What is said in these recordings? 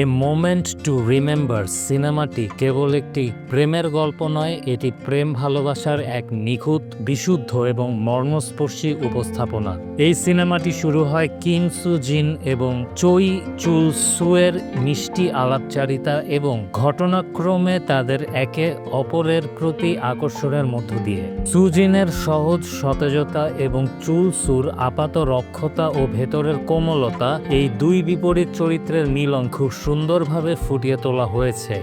A moment to remember সিনেমাটি কেবল একটি প্রেমের গল্প নয়, এটি প্রেম ভালোবাসার এক নিখুঁত, বিশুদ্ধ এবং মর্মস্পর্শী উপস্থাপনা। এই সিনেমাটি শুরু হয় কিম সু জিন এবং চই চুল সুয়ের মিষ্টি আলাপচারিতা এবং ঘটনাক্রমে তাদের একে অপরের প্রতি আকর্ষণের মধ্য দিয়ে। সুজিনের সহজ সতেজতা এবং চুল সুর আপাত রক্ষতা ও ভেতরের কোমলতা এই দুই বিপরীত চরিত্রের মিলন খুব সুন্দরভাবে ফুটিয়ে তোলা হয়েছে।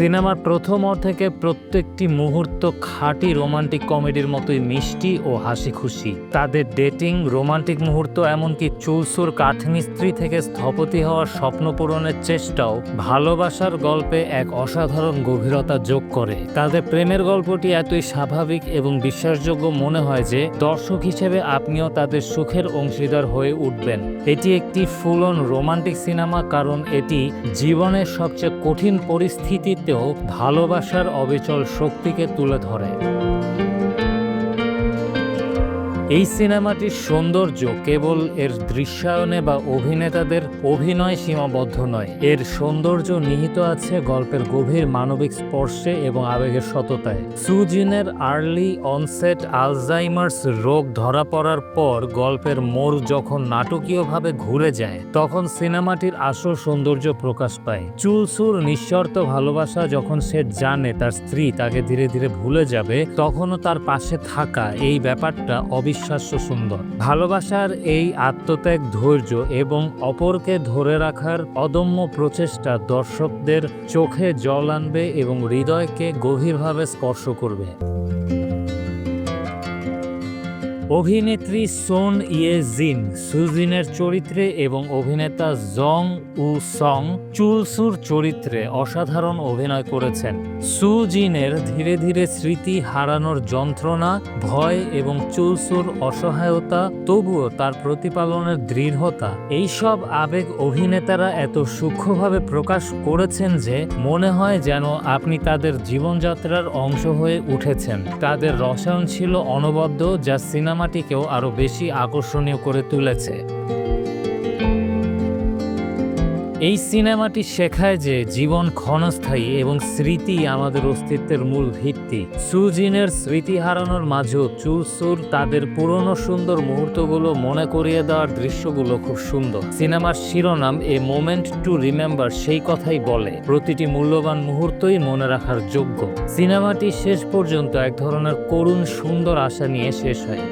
সিনেমার প্রথম অর্ধেকে প্রত্যেকটি মুহূর্ত খাঁটি রোমান্টিক কমেডির মতোই মিষ্টি ও হাসি খুশি তাদের ডেটিং, রোমান্টিক মুহূর্ত, এমনকি চুলসুর কাঠমিস্ত্রি থেকে স্থপতি হওয়ার স্বপ্ন পূরণের চেষ্টাও ভালোবাসার গল্পে এক অসাধারণ গভীরতা যোগ করে। তাদের প্রেমের গল্পটি এতই স্বাভাবিক এবং বিশ্বাসযোগ্য মনে হয় যে দর্শক হিসেবে আপনিও তাদের সুখের অংশীদার হয়ে উঠবেন। এটি একটি ফুলন রোমান্টিক সিনেমা, কারণ এটি জীবনের সবচেয়ে কঠিন পরিস্থিতিতেও ভালোবাসার অবিচল শক্তিকে তুলে ধরে। এই সিনেমাটির সৌন্দর্য কেবল এর দৃশ্যায়নে বা অভিনেতাদের অভিনয় সীমাবদ্ধ নয়। এর সৌন্দর্য নিহিত আছে গল্পের গভীর মানবিক স্পর্শে এবং আবেগের সততায়। সুজিনের আর্লি অনসেট আলজাইমার্স রোগ ধরা পড়ার পর গল্পের মোড় যখন নাটকীয়ভাবে ঘুরে যায়, তখন সিনেমাটির আসল সৌন্দর্য প্রকাশ পায়। চুলসুর নিঃশর্ত ভালোবাসা যখন সে জানে তার স্ত্রী তাকে ধীরে ধীরে ভুলে যাবে, তখনও তার পাশে থাকা এই ব্যাপারটা অবিশ্বাস্য সুন্দর। ভালোবাসার এই আত্মত্যাগ ধৈর্য এবং অপরকে ধরে রাখার অদম্য প্রচেষ্টা দর্শকদের চোখে জল আনবে এবং হৃদয়কে গভীরভাবে স্পর্শ করবে। অভিনেত্রী সোন ইয়ে জিন, সুজিনের চরিত্রে এবং অভিনেতা জং উ সং চুলসুর চরিত্রে অসাধারণ অভিনয় করেছেন। সুজিনের ধীরে ধীরে স্মৃতি হারানোর যন্ত্রণা, ভয় এবং চুলসুর অসহায়তা, তবুও তার প্রতিপালনের দৃঢ়তা, এইসব আবেগ অভিনেতারা এত সূক্ষ্মভাবে প্রকাশ করেছেন যে মনে হয় যেন আপনি তাদের জীবনযাত্রার অংশ হয়ে উঠেছেন। তাদের রসায়ন ছিল অনবদ্য, যা সিনেমাটিকেও আরও বেশি আকর্ষণীয় করে তুলেছে। এই সিনেমাটি শেখায় যে জীবন ক্ষণস্থায়ী এবং স্মৃতি আমাদের অস্তিত্বের মূল ভিত্তি। সুজিনের স্মৃতি হারানোর মাঝেও চুলসুর তাদের পুরনো সুন্দর মুহূর্তগুলো মনে করিয়ে দেওয়ার দৃশ্যগুলো খুব সুন্দর। সিনেমার শিরোনাম এ মোমেন্ট টু রিমেম্বার সেই কথাই বলে, প্রতিটি মূল্যবান মুহূর্তই মনে রাখার যোগ্য। সিনেমাটি শেষ পর্যন্ত এক ধরনের করুণ সুন্দর আশা নিয়ে শেষ হয়।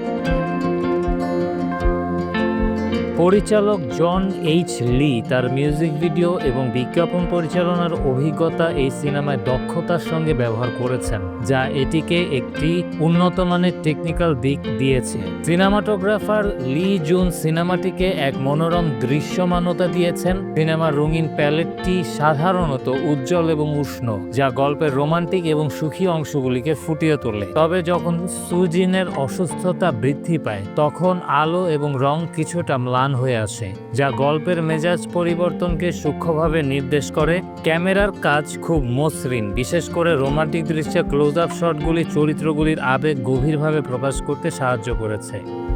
পরিচালক জন এইচ লি তার মিউজিক ভিডিও এবং বিজ্ঞাপন পরিচালনার অভিজ্ঞতা এই সিনেমায় দক্ষতার সঙ্গে ব্যবহার করেছেন, যা এটিকে একটি উন্নত মানের টেকনিক্যাল দিক দিয়েছে। সিনেমাটোগ্রাফার লি জুন সিনেমাটিকে এক মনোরম দৃশ্যমানতা দিয়েছেন। সিনেমার রঙিন প্যালেটটি সাধারণত উজ্জ্বল এবং উষ্ণ, যা গল্পের রোমান্টিক এবং সুখী অংশগুলিকে ফুটিয়ে তোলে। তবে যখন সুজিনের অসুস্থতা বৃদ্ধি পায়, তখন আলো এবং রং কিছুটা ম্লান হয়ে আসে যা গল্পের মেজাজ পরিবর্তনকে সূক্ষ্মভাবে নির্দেশ করে। ক্যামেরার কাজ খুব মসৃণ, বিশেষ করে রোমান্টিক দৃশ্যে ক্লোজ আপ শটগুলি চরিত্রগুলির আবেগ গভীরভাবে প্রকাশ করতে সাহায্য করেছে।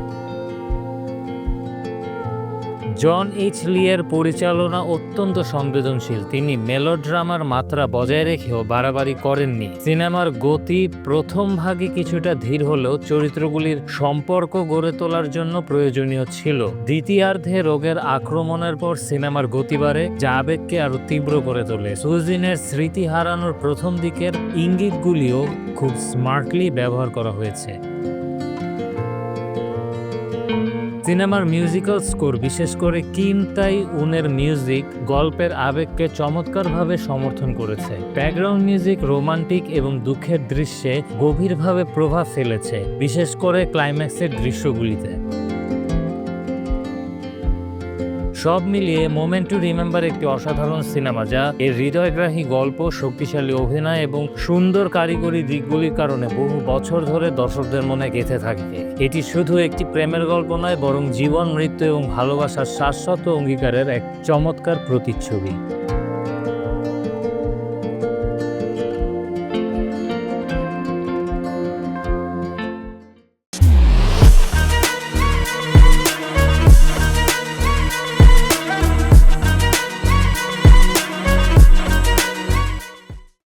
জন এইচ লিয়ের পরিচালনা অত্যন্ত সংবেদনশীল। তিনি মেলোড্রামার মাত্রা বজায় রেখেও বাড়াবাড়ি করেননি। সিনেমার গতি প্রথম ভাগে কিছুটা ধীর হলেও চরিত্রগুলির সম্পর্ক গড়ে তোলার জন্য প্রয়োজনীয় ছিল। দ্বিতীয়ার্ধে রোগের আক্রমণের পর সিনেমার গতি বাড়ে, যা আবেগকে আরও তীব্র করে তোলে। সুজিনের স্মৃতি হারানোর প্রথম দিকের ইঙ্গিতগুলিও খুব স্মার্টলি ব্যবহার করা হয়েছে। সিনেমার মিউজিক্যাল স্কোর বিশেষ করে কিম তাই উনের মিউজিক গল্পের আবেগকে চমৎকারভাবে সমর্থন করেছে। ব্যাকগ্রাউন্ড মিউজিক রোমান্টিক এবং দুঃখের দৃশ্যে গভীরভাবে প্রভাব ফেলেছে, বিশেষ করে ক্লাইম্যাক্সের দৃশ্যগুলিতে। সব মিলিয়ে মোমেন্ট টু রিমেম্বার একটি অসাধারণ সিনেমা যা এর হৃদয়গ্রাহী গল্প, শক্তিশালী অভিনয় এবং সুন্দর কারিগরি দিকগুলির কারণে বহু বছর ধরে দর্শকদের মনে গেঁথে থাকবে এটি শুধু একটি প্রেমের গল্প নয়, বরং জীবন, মৃত্যু এবং ভালোবাসার শাশ্বত অঙ্গীকারের এক চমৎকার প্রতিচ্ছবি।